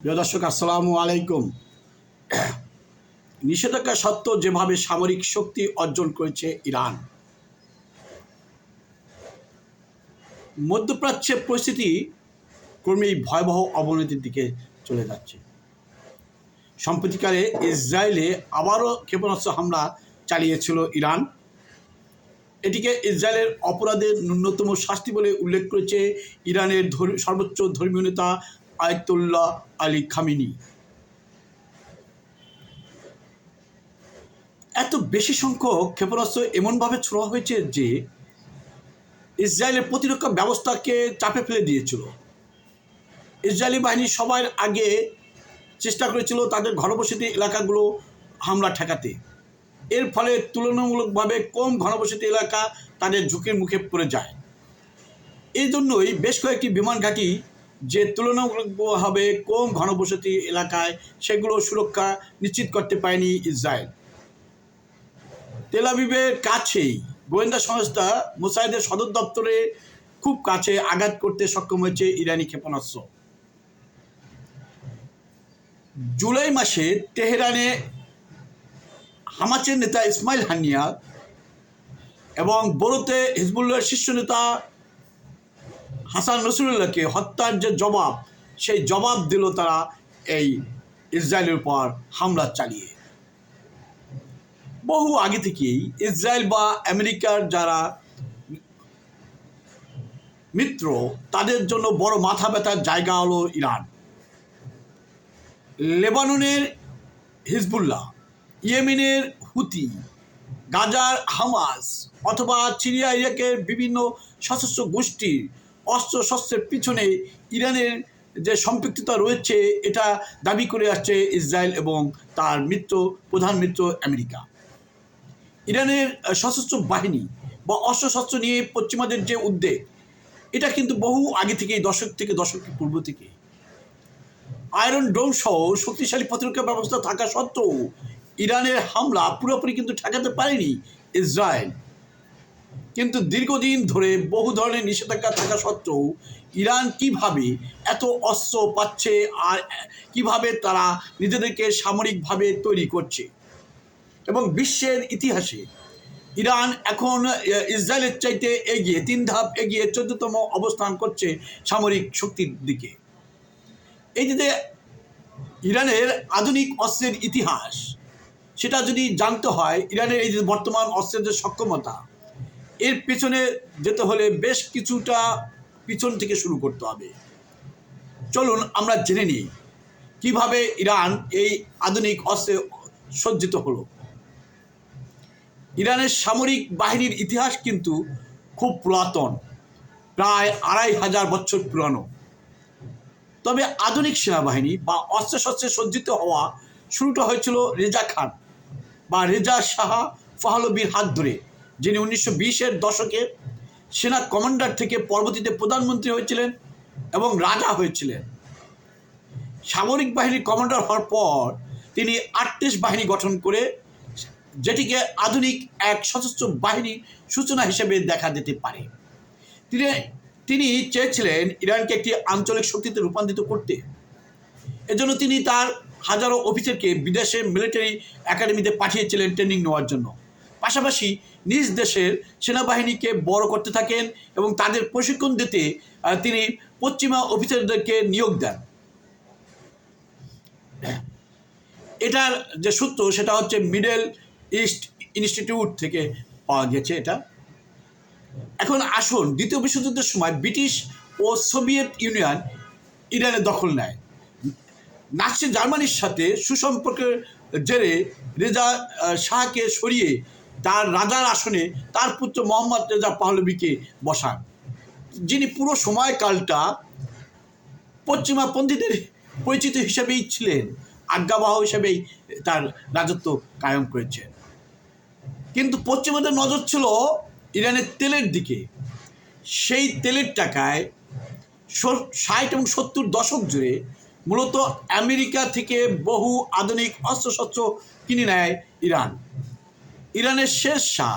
প্রিয় দর্শক, আসসালামু আলাইকুম। নিষেধাজ্ঞা সত্ত্বেও যেভাবে সামরিক শক্তি অর্জন করেছে ইরান মধ্যপ্রাচ্যের পরিস্থিতি ক্রমেই ভয়াবহ অবনতির দিকে চলে যাচ্ছে। সম্প্রতিকালে ইসরায়েলে আবারও ক্ষেপণাস্ত্র হামলা চালিয়েছিল ইরান। এটিকে ইসরায়েলের অপরাধের ন্যূনতম শাস্তি বলে উল্লেখ করেছে ইরানের সর্বোচ্চ ধর্মীয় নেতা আয়তুল্লাহ আলী খামিনি। এত বেশি সংখ্যক ক্ষেপণাস্ত্র এমনভাবে ছোড়া হয়েছে যে ইসরায়েলের প্রতিরক্ষা ব্যবস্থাকে চাপে ফেলে দিয়েছিল। ইসরায়েলি বাহিনী সবার আগে চেষ্টা করেছিল তাদের ঘনবসতি এলাকাগুলো হামলা ঠেকাতে। এর ফলে তুলনামূলকভাবে কম ঘনবসতি এলাকা তাদের ঝুঁকির মুখে পড়ে যায়। এই জন্যই বেশ কয়েকটি বিমান ঘাঁটি যে তুলনামূলকভাবে কম ঘনবসতি এলাকায়, সেগুলো সুরক্ষা নিশ্চিত করতে পারেনি ইসরায়েল। তেলাবিবের কাছেই গোয়েন্দা সংস্থা মোসাইদের সদর দপ্তরে খুব কাছে আঘাত করতে সক্ষম হয়েছে ইরানি ক্ষেপণাস্ত্র। জুলাই মাসে তেহরানে হামাচের নেতা ইসমাইল হানিয়া এবং বড়োতে হিজবুল্লাহর শীর্ষ নেতা হাসান রসুল্লাহকে হত্যার যে জবাব, সেই জবাব দিল তারা এই ইসরায়েলের উপর হামলা চালিয়ে। বহু আগে থেকেই ইসরায়েল বা আমেরিকার যারা মিত্র, তাদের জন্য বড় মাথা ব্যথার জায়গা হলো ইরান। লেবাননের হিজবুল্লাহ, ইয়েমেনের হুতি, গাজার হামাস অথবা সিরিয়া, ইরাকের বিভিন্ন সশস্ত্র গোষ্ঠীর অস্ত্র শস্ত্রের পিছনে ইরানের যে সম্পৃক্ততা রয়েছে, এটা দাবি করে আসছে ইসরায়েল এবং তার মিত্র, প্রধান মিত্র আমেরিকা। ইরানের সশস্ত্র বাহিনী বা অস্ত্রশস্ত্র নিয়ে পশ্চিমাদের যে উদ্বেগ, এটা কিন্তু বহু আগে থেকেই, দশক থেকে, দশক পূর্ব থেকে। আয়রন ডোম সহ শক্তিশালী প্রতিরক্ষা ব্যবস্থা থাকা সত্ত্বেও ইরানের হামলা পুরোপুরি কিন্তু ঠেকাতে পারেনি ইসরায়েল। কিন্তু দীর্ঘদিন ধরে বহু ধরনের নিষেধাজ্ঞা থাকা সত্ত্বেও ইরান কীভাবে এত অস্ত্র পাচ্ছে আর কীভাবে তারা নিজেদেরকে সামরিকভাবে তৈরি করছে? এবং বিশ্বের ইতিহাসে ইরান এখন ইসরায়েলের চাইতে এগিয়ে, তিন ধাপ এগিয়ে চোদ্দতম অবস্থান করছে সামরিক শক্তির দিকে। এই যে ইরানের আধুনিক অস্ত্রের ইতিহাস, সেটা যদি জানতে হয়, ইরানের এই যে বর্তমান অস্ত্রের যে সক্ষমতা এর পেছনে যেতে হলে বেশ কিছুটা পিছন থেকে শুরু করতে হবে। চলুন আমরা জেনে নিই কীভাবে ইরান এই আধুনিক অস্ত্রে সজ্জিত হলো। ইরানের সামরিক বাহিনীর ইতিহাস কিন্তু খুব পুরাতন, প্রায় আড়াই হাজার বছর পুরানো। তবে আধুনিক সেনাবাহিনী বা অস্ত্রশস্ত্রে সজ্জিত হওয়া শুরুটা হয়েছিল রেজা খান বা রেজা শাহ ফাহলবির হাত ধরে। যিনি উনিশশো বিশের দশকে সেনা কমান্ডার থেকে পরবর্তীতে প্রধানমন্ত্রী হয়েছিলেন এবং রাজা হয়েছিলেন। সামরিক বাহিনীর কমান্ডার হওয়ার পর তিনি আটত্রিশ বাহিনী গঠন করে যেটিকে আধুনিক এক সশস্ত্র বাহিনী সূচনা হিসেবে দেখা যেতে পারে। তিনি তিনি চেয়েছিলেন ইরানকে একটি আঞ্চলিক শক্তিতে রূপান্তরিত করতে। এজন্য তিনি তার হাজারো অফিসারকে বিদেশে মিলিটারি একাডেমিতে পাঠিয়েছিলেন ট্রেনিং নেওয়ার জন্য। পাশাপাশি নিজ দেশের সেনাবাহিনীকে বড় করতে থাকেন এবং তাদের প্রশিক্ষণ দিতে তিনি পশ্চিমা অফিসারদেরকে নিয়োগ দেন। এটার যে সূত্র, সেটা হচ্ছে মিডল ইস্ট ইনস্টিটিউট থেকে পাওয়া গেছে এটা। এখন আসুন, দ্বিতীয় বিশ্বযুদ্ধের সময় ব্রিটিশ ও সোভিয়েত ইউনিয়ন ইরানের দখল নেয়। নাচি জার্মানির সাথে সুসম্পর্কের জেরে রেজা শাহকে সরিয়ে তার রাজার আসনে তার পুত্র মোহাম্মদ রেজা পাহলবিকে বসান। যিনি পুরো সময়কালটা পশ্চিমাপন্থীদের পরিচিত হিসেবেই ছিলেন, আজ্ঞাবাহ হিসেবেই তার রাজত্ব কায়েম করেছেন। কিন্তু পশ্চিমাদের নজর ছিল ইরানের তেলের দিকে। সেই তেলের টাকায় ষাট এবং সত্তর দশক জুড়ে মূলত আমেরিকা থেকে বহু আধুনিক অস্ত্রশস্ত্র কিনে নেয় ইরান। ইরানের শেষ শাহ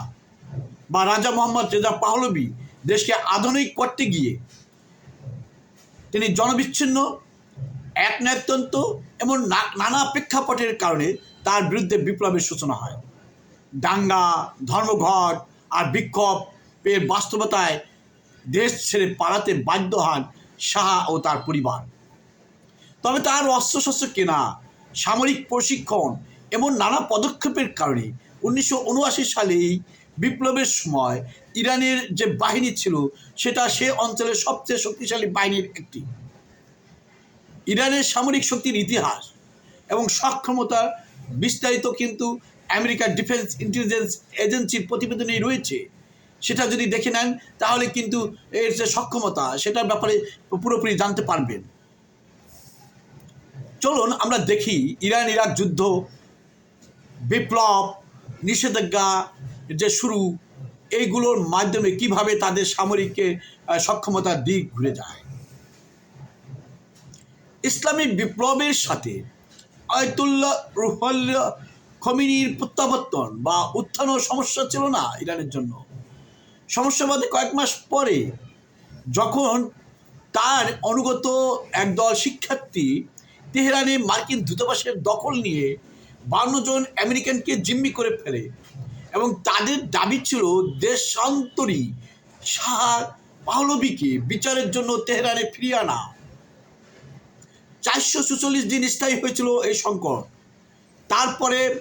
বা রাজা মোহাম্মদ রেজা পাহলবি দেশকে আধুনিক করতে গিয়ে তিনি জনবিচ্ছিন্ন এক নায়কতন্ত্র এবং নানা প্রেক্ষাপটের কারণে তার বিরুদ্ধে বিপ্লবের সূচনা হয়। দাঙ্গা, ধর্মঘট আর বিক্ষোভ এর বাস্তবতায় দেশ ছেড়ে পালাতে বাধ্য হন শাহ ও তার পরিবার। তবে তার অস্ত্রশস্ত্র কেনা, সামরিক প্রশিক্ষণ এবং নানা পদক্ষেপের কারণে উনিশশো উনআশি সালেই বিপ্লবের সময় ইরানের যে বাহিনী ছিল, সেটা সে অঞ্চলের সবচেয়ে শক্তিশালী বাহিনীর একটি। ইরানের সামরিক শক্তির ইতিহাস এবং সক্ষমতা বিস্তারিত কিন্তু আমেরিকার ডিফেন্স ইন্টেলিজেন্স এজেন্সির প্রতিবেদনেই রয়েছে। সেটা যদি দেখে নেন, তাহলে কিন্তু এর যে সক্ষমতা, সেটার ব্যাপারে পুরোপুরি জানতে পারবেন। চলুন আমরা দেখি ইরান ইরাক যুদ্ধ, বিপ্লব নিষেধাজ্ঞা যে শুরু, এইগুলোর মাধ্যমে কীভাবে তাদের সামরিক সক্ষমতার দিক ঘুরে যায়। ইসলামী বিপ্লবের সাথে আয়তুল্লাহ রুহুল্লাহ খমিনির প্রত্যাবর্তন বা উত্থানও সমস্যা ছিল না ইরানের জন্য। সমস্যা বাদে কয়েক মাস পরে যখন তার অনুগত একদল শিক্ষার্থী তেহরানে মার্কিন দূতাবাসের দখল নিয়ে বান্ন জন আমেরিকানকে জিম্মি করে ফেলে। এবং তাদের দাবি ছিল দেশান্তরী শাহ পাহলবিকে বিচারের জন্য তেহরানে ফিরিয়ে আনা। চারশো সুচল্লিশ দিন স্থায়ী হয়েছিল এই সংকট। তারপরে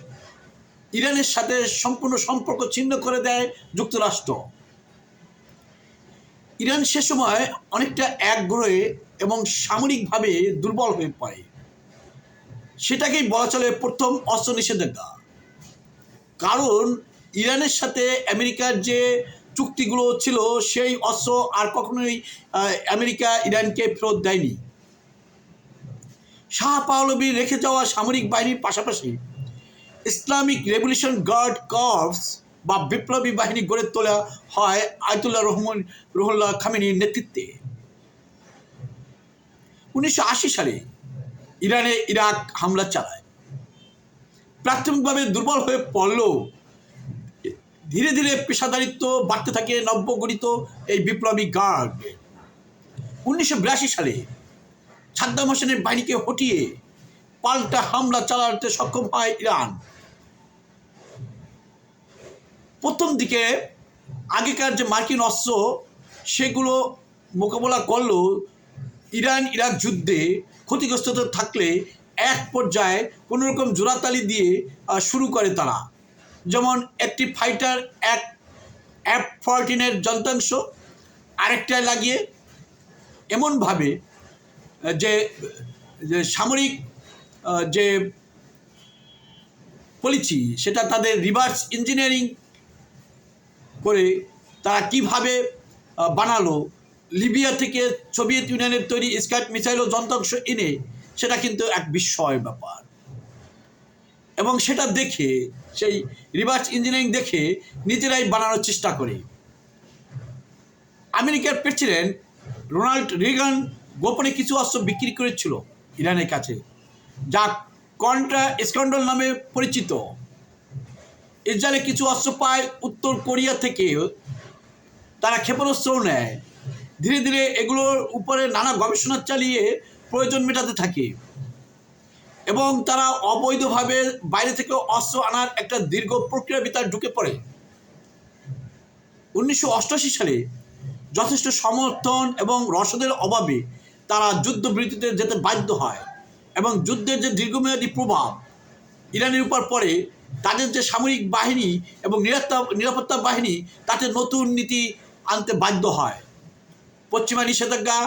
ইরানের সাথে সম্পূর্ণ সম্পর্ক ছিন্ন করে দেয় যুক্তরাষ্ট্র। ইরান সে সময় অনেকটা একগ্রহে এবং সামরিকভাবে দুর্বল হয়ে পড়ে। সেটাকেই বলা চলে প্রথম অস্ত্র নিষেধাজ্ঞা কারণ ইরানের সাথে আমেরিকার যে চুক্তিগুলো ছিল, সেই অস্ত্র আর কখনোই আমেরিকা ইরানকে ফেরত দেয়নি। শাহ পাহলবি রেখে যাওয়া সামরিক বাহিনীর পাশাপাশি ইসলামিক রেভলিউশন গার্ড কর্পস বা বিপ্লবী বাহিনী গড়ে তোলা হয় আয়তুল্লাহ রহমান, রহুল্লাহ খামিনীর নেতৃত্বে। উনিশশো আশি সালে ইরানে ইরাক হামলা চালায়। প্রাথমিকভাবে দুর্বল হয়ে পড়লেও ধীরে ধীরে পেশাদারিত্ব বাড়তে থাকে নব্যগণিত এই বিপ্লবী গার্ড উনিশশো বিরাশি সালে সাদ্দাম হোসেনের বাহিনীকে হটিয়ে পাল্টা হামলা চালাতে সক্ষম হয় ইরান। প্রথম দিকে আগেকার যে মার্কিন অস্ত্র, সেগুলো মোকাবেলা করলেও ইরান ইরাক যুদ্ধে ক্ষতিগ্রস্ত থাকলে এক পর্যায়ে কোনো রকম জোড়াতালি দিয়ে শুরু করে তারা। যেমন একটি ফাইটার এক অ্যাপ ফরটিনের যন্ত্রাংশ আরেকটায় লাগিয়ে এমনভাবে যে সামরিক যে পলিসি সেটা তাদের রিভার্স ইঞ্জিনিয়ারিং করে তারা কীভাবে বানালো লিবিয়া থেকে সোভিয়েত ইউনিয়নের তৈরি স্কাট মিসাইল ও যন্ত্রাংশ এনে, সেটা কিন্তু এক বিস্ময় ব্যাপার। এবং সেটা দেখে, সেই রিভার্স ইঞ্জিনিয়ারিং দেখে নিজেরাই বানানোর চেষ্টা করে। আমেরিকার প্রেসিডেন্ট রোনাল্ড রিগান গোপনে কিছু অস্ত্র বিক্রি করেছিল ইরানের কাছে, যা কন্ট্রা স্কন্ডল নামে পরিচিত। ইসরায়েলে কিছু অস্ত্র পায় উত্তর কোরিয়া থেকে তারা ক্ষেপণাস্ত্রও নেয়। ধীরে ধীরে এগুলোর উপরে নানা গবেষণা চালিয়ে প্রয়োজন মেটাতে থাকে। এবং তারা অবৈধভাবে বাইরে থেকে অস্ত্র আনার একটা দীর্ঘ প্রক্রিয়ার ভিতর ঢুকে পড়ে। উনিশশো সালে যথেষ্ট সমর্থন এবং রসদের অভাবে তারা যুদ্ধবিরতিতে যেতে বাধ্য হয় এবং যুদ্ধের যে দীর্ঘমেয়াদী প্রভাব ইরানের উপর পড়ে তাদের যে সামরিক বাহিনী এবং নিরাপত্তা নিরাপত্তা বাহিনী, তাতে নতুন নীতি আনতে বাধ্য হয়। পশ্চিমা নিষেধাজ্ঞা,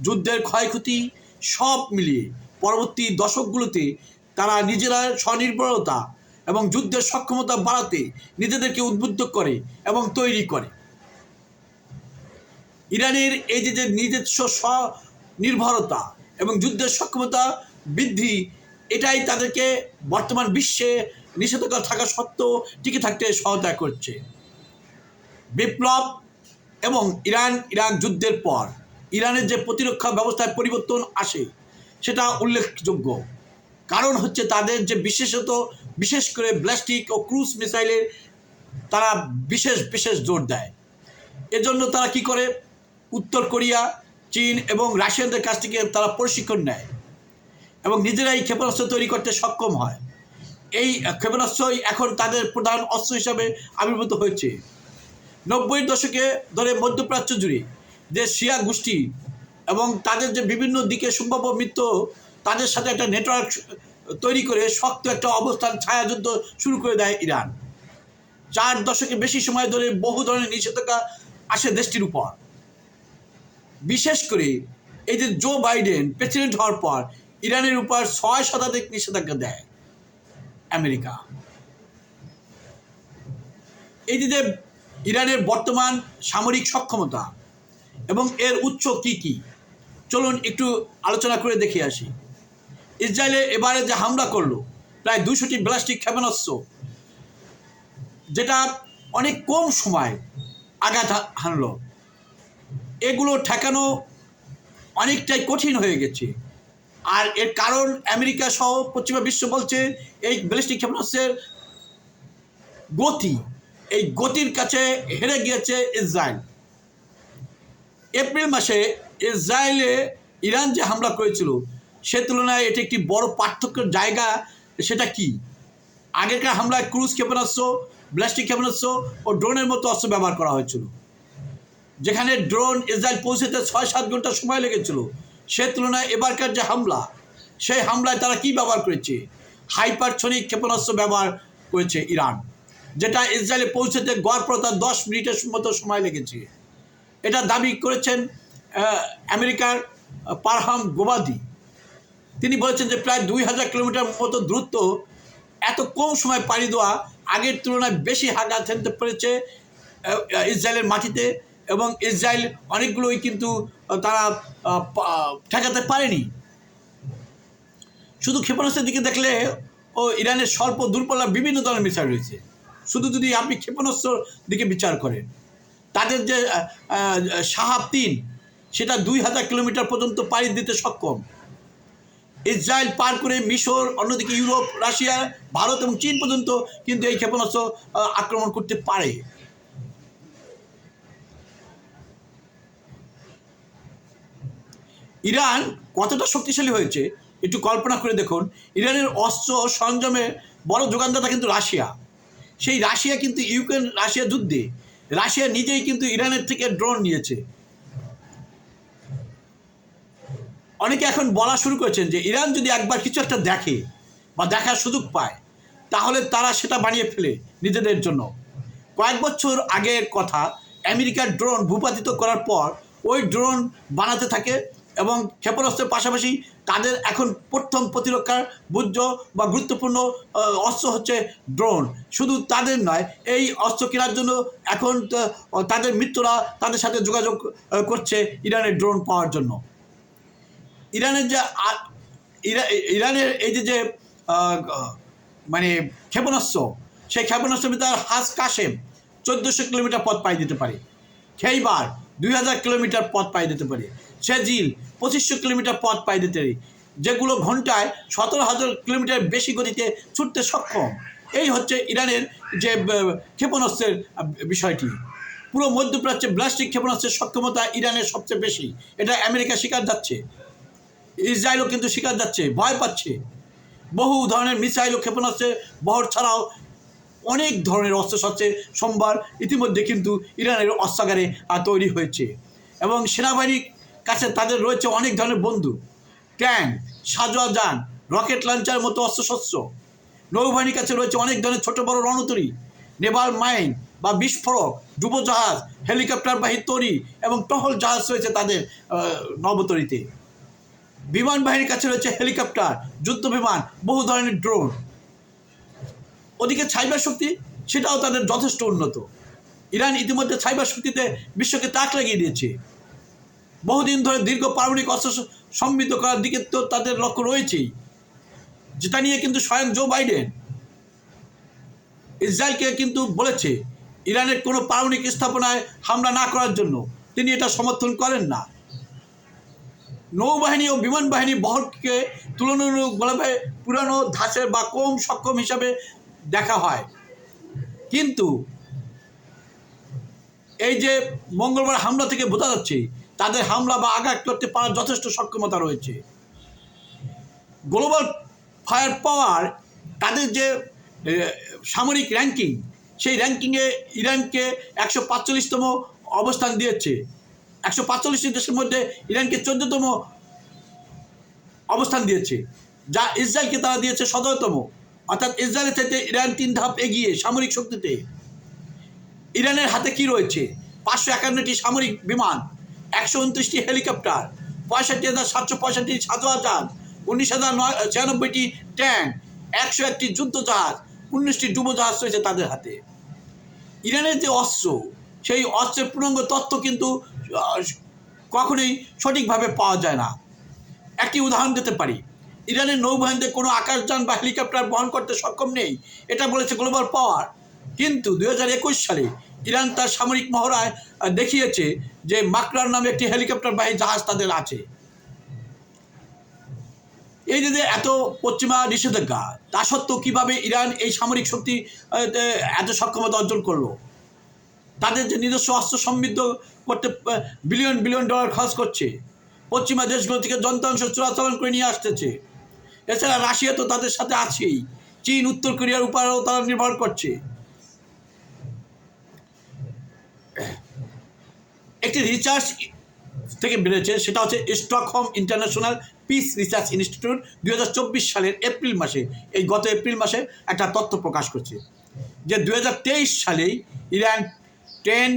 যুদ্ধের ক্ষয়ক্ষতি সব মিলিয়ে পরবর্তী দশকগুলোতে তারা নিজেরা স্বনির্ভরতা এবং যুদ্ধের সক্ষমতা বাড়াতে নিজেদেরকে উদ্বুদ্ধ করে এবং তৈরি করে। ইরানের এই যে যে নিজস্ব স্বনির্ভরতা এবং যুদ্ধের সক্ষমতা বৃদ্ধি, এটাই তাদেরকে বর্তমান বিশ্বে নিষেধাজ্ঞা থাকা সত্ত্বেও টিকে থাকতে সহায়তা করছে। বিপ্লব এবং ইরান ইরাক যুদ্ধের পর ইরানের যে প্রতিরক্ষা ব্যবস্থায় পরিবর্তন আসে, সেটা উল্লেখযোগ্য। কারণ হচ্ছে তাদের যে বিশেষত, বিশেষ করে ব্লাস্টিক ও ক্রুজ মিসাইলের তারা বিশেষ বিশেষ জোর দেয়। এজন্য তারা কি করে? উত্তর কোরিয়া, চীন এবং রাশিয়ানদের কাছ থেকে তারা প্রশিক্ষণ নেয় এবং নিজেরাই ক্ষেপণাস্ত্র তৈরি করতে সক্ষম হয়। এই ক্ষেপণাস্ত্রই এখন তাদের প্রধান অস্ত্র হিসাবে আবির্ভূত হয়েছে। নব্বই দশকে ধরে মধ্যপ্রাচ্য জুড়ে যে শিয়া গোষ্ঠী এবং তাদের যে বিভিন্ন দিকে সম্ভাব্য মিত্র, তাদের সাথে একটা নেটওয়ার্ক তৈরি করে শক্ত একটা অবস্থান, ছায়াযুদ্ধ শুরু করে দেয় ইরান। চার দশকে বেশি সময় ধরে বহু ধরনের নিষেধাজ্ঞা আসে দেশটির উপর। বিশেষ করে এই যে জো বাইডেন প্রেসিডেন্ট হওয়ার পর ইরানের উপর ছয় শতাধিক নিষেধাজ্ঞা দেয় আমেরিকা। এই যে ইরানের বর্তমান সামরিক সক্ষমতা এবং এর উচ্চ কি কি? চলুন একটু আলোচনা করে দেখে আসি। ইসরায়েলে এবারে যে হামলা করল, প্রায় দুশোটি ব্লাস্টিক ক্ষেপণাস্ত্র, যেটা অনেক কম সময় আঘাত হানল। এগুলো ঠেকানো অনেকটাই কঠিন হয়ে গেছে। আর এর কারণ আমেরিকা সহ পশ্চিমা বিশ্ব বলছে, এই ব্যালিস্টিক ক্ষেপণাস্ত্রের গতি এই গতির কাছে হেরে গিয়েছে ইসরায়েল। এপ্রিল মাসে ইসরায়েলে ইরান যে হামলা করেছিল, সে তুলনায় এটি একটি বড় পার্থক্যের জায়গা। সেটা কি? আগেকার হামলায় ক্রুজ ক্ষেপণাস্ত্র, ব্লাস্টিক ক্ষেপণাস্ত্র ও ড্রোনের মতো অস্ত্র ব্যবহার করা হয়েছিল। যেখানে ড্রোন ইসরায়েল পৌঁছতে ছয় সাত ঘণ্টা সময় লেগেছিল, সে তুলনায় এবারকার যে হামলা, সেই হামলায় তারা কি ব্যবহার করেছে? হাইপারসনিক ক্ষেপণাস্ত্র ব্যবহার করেছে ইরান। যেটা ইসরায়েলে পৌঁছতে গড় প্রতা দশ মিনিটের মতো সময় লেগেছে। এটা দাবি করেছেন আমেরিকার পারহাম গোবাদি। তিনি বলেছেন যে প্রায় দুই হাজার কিলোমিটার মতো দূরত্ব এত কম সময় পাড়ি দেওয়া আগের তুলনায় বেশি হাগাত ফেলতে পেরেছে ইসরায়েলের মাটিতে এবং ইসরায়েল অনেকগুলোই কিন্তু তারা ঠেকাতে পারেনি। শুধু ক্ষেপণাস্ত্রের দিকে দেখলে, ও ইরানের স্বল্প দূরপাল্লার বিভিন্ন ধরনের মিসাইল রয়েছে। শুধু যদি আপনি ক্ষেপণাস্ত্রর দিকে বিচার করেন, তাদের যে সাহাব তিন, সেটা দুই হাজার কিলোমিটার পর্যন্ত পাড়ি দিতে সক্ষম। ইসরায়েল পার করে মিশর, অন্যদিকে ইউরোপ, রাশিয়া, ভারত এবং চীন পর্যন্ত কিন্তু এই ক্ষেপণাস্ত্র আক্রমণ করতে পারে। ইরান কতটা শক্তিশালী হয়েছে, একটু কল্পনা করে দেখুন। ইরানের অস্ত্র সরঞ্জামের বড় যোগানদাতা কিন্তু রাশিয়া। সেই রাশিয়া কিন্তু ইউক্রেন, রাশিয়া যুদ্ধে। রাশিয়া নিজেই কিন্তু ইরানের থেকে ড্রোন নিয়েছে। অনেকে এখন বলা শুরু করেছেন যে ইরান যদি একবার কিছু একটা দেখে বা দেখার সুযোগ পায়, তাহলে তারা সেটা বানিয়ে ফেলে নিজেদের জন্য। কয়েক বছর আগের কথা, আমেরিকার ড্রোন ভূপাতিত করার পর ওই ড্রোন বানাতে থাকে এবং ক্ষেপণাস্ত্রের পাশাপাশি তাদের এখন প্রথম প্রতিরক্ষার বুদ্ধ বা গুরুত্বপূর্ণ অস্ত্র হচ্ছে ড্রোন। শুধু তাদের নয়, এই অস্ত্র কেনার জন্য এখন তাদের মিত্ররা তাদের সাথে যোগাযোগ করছে ইরানের ড্রোন পাওয়ার জন্য। ইরানের যে ইরানের এই যে যে মানে ক্ষেপণাস্ত্র, সেই ক্ষেপণাস্ত্র ভিতরে হাস কাশেম চোদ্দোশো কিলোমিটার পথ পাই দিতে পারে। খেইবার দুই হাজার কিলোমিটার পথ পাই দিতে পারে। সেজিল, পঁচিশশো কিলোমিটার পথ পাই দিতে যেগুলো ঘন্টায় সতেরো হাজার কিলোমিটার বেশি গতিতে ছুটতে সক্ষম। এই হচ্ছে ইরানের যে ক্ষেপণাস্ত্রের বিষয়টি। পুরো মধ্যপ্রাচ্যে ব্লাস্টিক ক্ষেপণাস্ত্রের সক্ষমতা ইরানের সবচেয়ে বেশি। এটা আমেরিকা শিকার যাচ্ছে। ইসরায়েলও কিন্তু শিকার যাচ্ছে, ভয় পাচ্ছে। বহু ধরনের মিসাইল ও ক্ষেপণাস্ত্রের বহর ছাড়াও অনেক ধরনের অস্ত্রশস্ত্রে সোমবার ইতিমধ্যে কিন্তু ইরানের অস্ত্রাগারে তৈরি হয়েছে। এবং সেনাবাহিনীর কাছে তাদের রয়েছে অনেক ধরনের বন্ধু ট্যাঙ্ক, সাজোয়া যান, রকেট লঞ্চারের মতো অস্ত্রশস্ত্র। নৌবাহিনীর কাছে রয়েছে অনেক ধরনের ছোট বড় রণতরী, নেভাল মাইন বা বিস্ফোরক, ডুবোজাহাজ হেলিকপ্টারবাহী তরি এবং টহল জাহাজ রয়েছে তাদের নবতরীতে। বিমান বাহিনীর কাছে রয়েছে হেলিকপ্টার, যুদ্ধ বিমান, বহু ধরনের ড্রোন ওদিকে সাইবার শক্তি, সেটাও তাদের যথেষ্ট উন্নত। ইরান ইতিমধ্যে সাইবার শক্তিতে বিশ্বকে তাক লাগিয়ে দিয়েছে। বহুদিন ধরে দীর্ঘ পারমাণবিক অস্ত্র সমৃদ্ধ করার দিকে তো তাদের লক্ষ্য রয়েছেই। যেটা নিয়ে কিন্তু স্বয়ং জো বাইডেন ইসরায়েলকে কিন্তু বলেছে, ইরানের কোনো পারমাণবিক স্থাপনায় হামলা না করার জন্য। তিনি এটা সমর্থন করেন না। নৌবাহিনী ও বিমান বাহিনী বহরকে তুলনামূলকভাবে পুরানো ধাঁচের বা কম সক্ষম হিসাবে দেখা হয়। কিন্তু এই যে মঙ্গলবার হামলা থেকে বোঝা যাচ্ছে তাদের হামলা বা আঘাত করতে পারার যথেষ্ট সক্ষমতা রয়েছে। গ্লোবাল ফায়ার পাওয়ার তাদের যে সামরিক র্যাঙ্কিং সেই র্যাঙ্কিংয়ে ইরানকে একশো পাঁচচল্লিশতম অবস্থান দিয়েছে। একশো পাঁচচল্লিশটি দেশের মধ্যে ইরানকে চোদ্দতম অবস্থান দিয়েছে, যা ইসরায়েলকে তারা দিয়েছে সতেরোতম। অর্থাৎ ইসরায়েলের থেকে ইরান তিন ধাপ এগিয়ে সামরিক শক্তিতে। ইরানের হাতে কি রয়েছে? পাঁচশো একান্নটি সামরিক বিমান একশো উনত্রিশটি হেলিকপ্টার পঁয়ষট্টি হাজার সাতশো পঁয়ষট্টি সাত হাজার উনিশ হাজার নয়, ছিয়ানব্বইটি ট্যাঙ্ক, একশো একটি যুদ্ধজাহাজ, উনিশটি ডুবোজাহাজ রয়েছে তাদের হাতে। ইরানের যে অস্ত্র, সেই অস্ত্রের পূর্ণাঙ্গ তথ্য কিন্তু কখনোই সঠিকভাবে পাওয়া যায় না। একটি উদাহরণ দিতে পারি। ইরানের নৌবাহিনীতে কোনো আকাশযান বা হেলিকপ্টার বহন করতে সক্ষম নেই, এটা বলেছে গ্লোবাল পাওয়ার। কিন্তু দুই হাজার একুশ সালে ইরান তার সামরিক মহড়ায় দেখিয়েছে যে মাকরার নামে একটি হেলিকপ্টার হেলিকপ্টারবাহী জাহাজ তাদের আছে। এই যে এত পশ্চিমা নিষেধাজ্ঞা, তা সত্ত্বেও কীভাবে ইরান এই সামরিক শক্তি এত সক্ষমতা অর্জন করল? তাদের যে নিজস্ব অস্ত্র সমৃদ্ধ করতে বিলিয়ন বিলিয়ন ডলার খরচ করছে, পশ্চিমা দেশগুলো থেকে যন্ত্রাংশ চোরাচালান করে নিয়ে আসতেছে। এছাড়া রাশিয়া তো তাদের সাথে আছেই, চীন, উত্তর কোরিয়ার উপরেও তারা নির্ভর করছে। একটি রিসার্চ থেকে বেড়েছে সেটা হচ্ছে Stockholm International Peace Research Institute দু হাজার চব্বিশ সালের এপ্রিল মাসে, এই গত এপ্রিল মাসে একটা তথ্য প্রকাশ করছে যে দু হাজার তেইশ সালেই Iran ten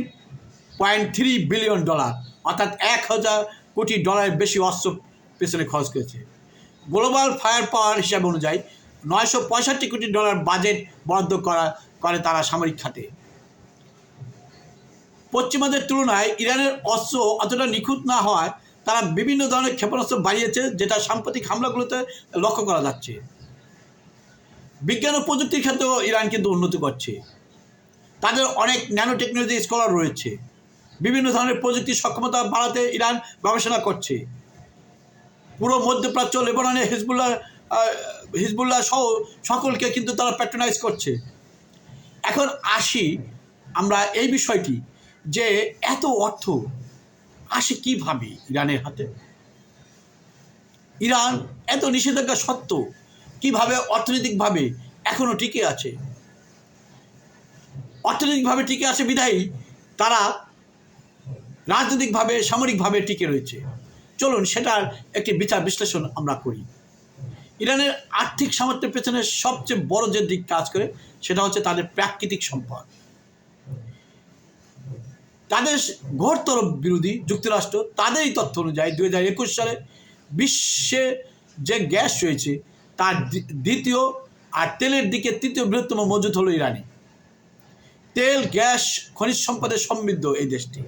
point three billion dollar অর্থাৎ এক হাজার কোটি ডলারের বেশি অস্ত্র পেছনে খরচ করেছে। গ্লোবাল ফায়ার পাওয়ার হিসাব অনুযায়ী নয়শো পঁয়ষট্টি কোটি ডলার বাজেট বরাদ্দ করা, করে তারা সামরিক খাতে। পশ্চিমাদের তুলনায় ইরানের অস্ত্র অতটা নিখুঁত না হওয়ায় তারা বিভিন্ন ধরনের ক্ষেপণাস্ত্র বাড়িয়েছে, যেটা সাম্প্রতিক হামলাগুলোতে লক্ষ্য করা যাচ্ছে। বিজ্ঞান ও প্রযুক্তির ক্ষেত্রেও ইরান কিন্তু উন্নতি করছে। তাদের অনেক ন্যানো টেকনোলজি স্কলার রয়েছে। বিভিন্ন ধরনের প্রযুক্তির সক্ষমতা বাড়াতে ইরান গবেষণা করছে। পুরো মধ্যপ্রাচ্য লেবাননে হিজবুল্লাহ হিজবুল্লাহ সহ সকলকে কিন্তু তারা প্যাট্রোনাইজ করছে। এখন আসি আমরা এই বিষয়টি যে এত অর্থ, আসে কীভাবে ইরানের হাতে? ইরান এত নিষেধাজ্ঞা সত্ত্বেও কীভাবে অর্থনৈতিকভাবে এখনও টিকে আছে? অর্থনৈতিকভাবে টিকে আছে বিধায়ী, তারা রাজনৈতিকভাবে, সামরিকভাবে টিকে রয়েছে। চলুন সেটার একটি বিচার বিশ্লেষণ আমরা করি। ইরানের আর্থিক সামর্থ্যের পেছনে সবচেয়ে বড় যে দিক কাজ করে, সেটা হচ্ছে তাদের প্রাকৃতিক সম্পদ। তাদের ঘোরতর বিরোধী যুক্তরাষ্ট্র তাদেরই তথ্য অনুযায়ী দু হাজার একুশ সালে বিশ্বে যে গ্যাস রয়েছে তার দ্বিতীয় আর তেলের দিকে তৃতীয় বৃহত্তম মজুদ হলো ইরানি। তেল, গ্যাস, খনিজ সম্পদে সমৃদ্ধ এই দেশটি।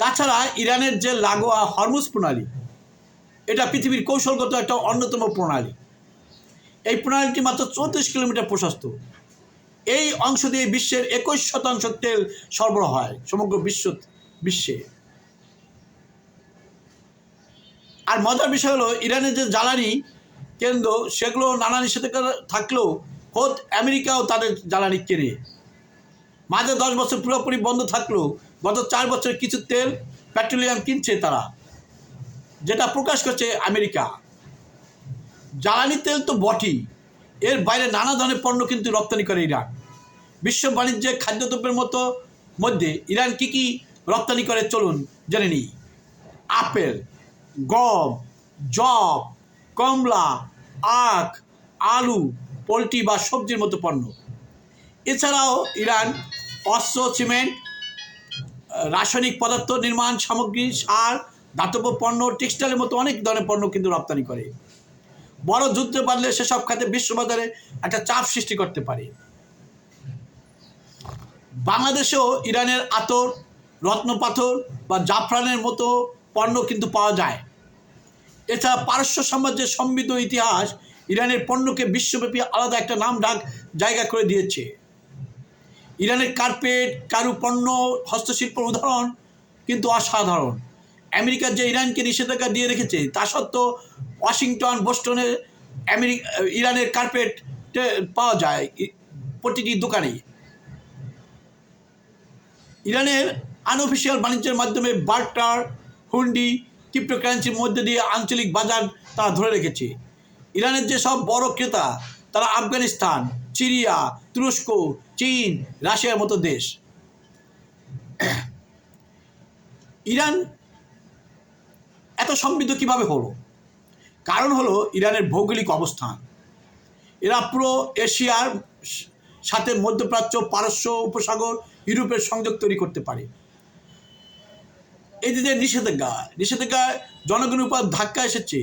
তাছাড়া ইরানের যে লাগোয়া হরমুজ প্রণালী, এটা পৃথিবীর কৌশলগত একটা অন্যতম প্রণালী। এই প্রণালীটি মাত্র চৌত্রিশ কিলোমিটার প্রশস্ত। এই অংশ দিয়ে বিশ্বের একুশ শতাংশ তেল সরবরাহ হয়, সমগ্র বিশ্ব, বিশ্বে। আর মজার বিষয় হলো, ইরানের যে জ্বালানি কেন্দ্র, সেগুলো নানা নিষেধাজ্ঞা থাকলেও খোদ আমেরিকাও তাদের জ্বালানি কেনে। মাঝে দশ বছর পুরোপুরি বন্ধ থাকলেও গত চার বছর কিছু তেল, পেট্রোলিয়াম কিনছে তারা, যেটা প্রকাশ করছে আমেরিকা। জ্বালানি তেল তো বটেই, এর বাইরে নানা ধরনের পণ্য কিন্তু রপ্তানি করে ইরান। বিশ্ব বাণিজ্যে খাদ্যদ্রব্যের মতো মধ্যে ইরান কি কি রপ্তানি করে চলুন জেনে নিই। আপেল, গম জব কমলা, আখ, আলু, পোলট্রি বা সবজির মতো পণ্য। এছাড়াও ইরান অস্ত্র, সিমেন্ট, রাসায়নিক পদার্থ নির্মাণ সামগ্রী, সার, ধাতব পণ্য, টেক্সটাইলের মতো অনেক ধরনের পণ্য কিন্তু রপ্তানি করে। বড় যুদ্ধ বাড়লে সেসব খাতে বিশ্ববাজারে একটা চাপ সৃষ্টি করতে পারে। বাংলাদেশেও ইরানের আতর রত্নপাথর বা জাফরানের মতো পণ্য কিন্তু পাওয়া যায়। এছাড়া পারস্য সাম্রাজ্যের সমৃদ্ধ ইতিহাস ইরানের পণ্যকে বিশ্বব্যাপী আলাদা একটা নাম ডাক জায়গা করে দিয়েছে। ইরানের কার্পেট, কারু পণ্য হস্তশিল্পের উদাহরণ কিন্তু অসাধারণ। আমেরিকার যে ইরানকে নিষেধাজ্ঞা দিয়ে রেখেছে, তা সত্ত্বেও ওয়াশিংটন, বোস্টনে আমেরিকা ইরানের কার্পেট পাওয়া যায় প্রতিটি দোকানে ইরানের আনঅফিসিয়াল বাণিজ্যের মাধ্যমে বার্টার, হুন্ডি ক্রিপ্টোকারেন্সির মধ্যে দিয়ে আঞ্চলিক বাজার তারা ধরে রেখেছে। ইরানের যে সব বড় ক্রেতা, তারা আফগানিস্তান, সিরিয়া, তুরস্ক, চীন, রাশিয়ার মতো দেশ। ইরান এত সমৃদ্ধ কীভাবে হলো? কারণ হলো ইরানের ভৌগোলিক অবস্থান। এরা পুরো এশিয়ার সাথে মধ্যপ্রাচ্য, পারস্য, উপসাগর ইউরোপের সংযোগ তৈরি করতে পারে। এই যে নিষেধাজ্ঞা নিষেধাজ্ঞা জনগণের উপর ধাক্কা এসেছে,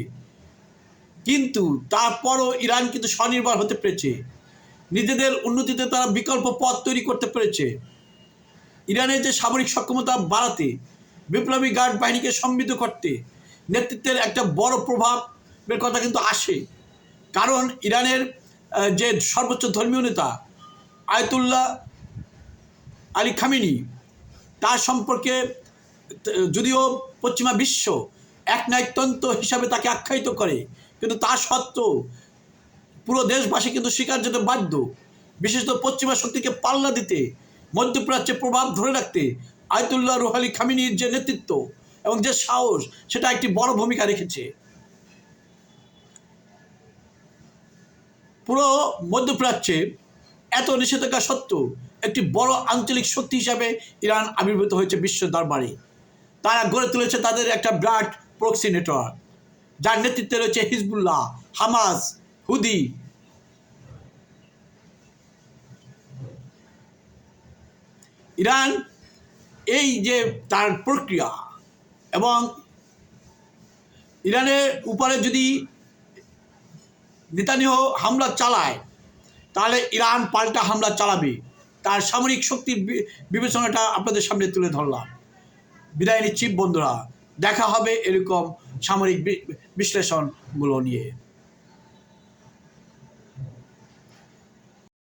কিন্তু তারপরও ইরান কিন্তু স্বনির্ভর হতে পেরেছে। নিজেদের উন্নতিতে তারা বিকল্প পথ তৈরি করতে পেরেছে। ইরানের যে সামরিক সক্ষমতা বাড়াতে, বিপ্লবী গার্ড বাহিনীকে সমৃদ্ধ করতে নেতৃত্বের একটা বড় প্রভাবের কথা কিন্তু আসে। কারণ ইরানের যে সর্বোচ্চ ধর্মীয় নেতা আয়তুল্লাহ আলী খামিনি, তার সম্পর্কে যদিও পশ্চিমা বিশ্ব এক নায়কতন্ত্র হিসাবে তাকে আখ্যায়িত করে, কিন্তু তা সত্ত্বেও পুরো দেশবাসী কিন্তু স্বীকার যেতে বাধ্য। বিশেষত পশ্চিমা শক্তিকে পাল্লা দিতে, মধ্যপ্রাচ্যে প্রভাব ধরে রাখতে আয়তুল্লাহ রুহালি খামিনির যে নেতৃত্ব এবং যে সাহস, সেটা একটি বড় ভূমিকা রেখেছে। পুরো মধ্যপ্রাচ্যে এত নিষেধাজ্ঞা সত্ত্বেও একটি বড় আঞ্চলিক শক্তি হিসাবে ইরান আবির্ভূত হয়েছে বিশ্ব দরবারে। তারা গড়ে তুলেছে তাদের একটা ব্রাড প্রক্সি নেটওয়ার্ক যার নেতৃত্বে রয়েছে হিজবুল্লাহ, হামাস, হুদি। ইরান এই যে তার প্রক্রিয়া এবং ইরানের উপরে যদি নেতানিহ হামলা চালায়, তাহলে ইরান পাল্টা হামলা চালাবে। তার সামরিক শক্তির বিবেচনাটা আপনাদের সামনে তুলে ধরলাম। বিদায় নিচ্ছি বন্ধুরা, দেখা হবে এরকম সামরিক বিশ্লেষণগুলো নিয়ে।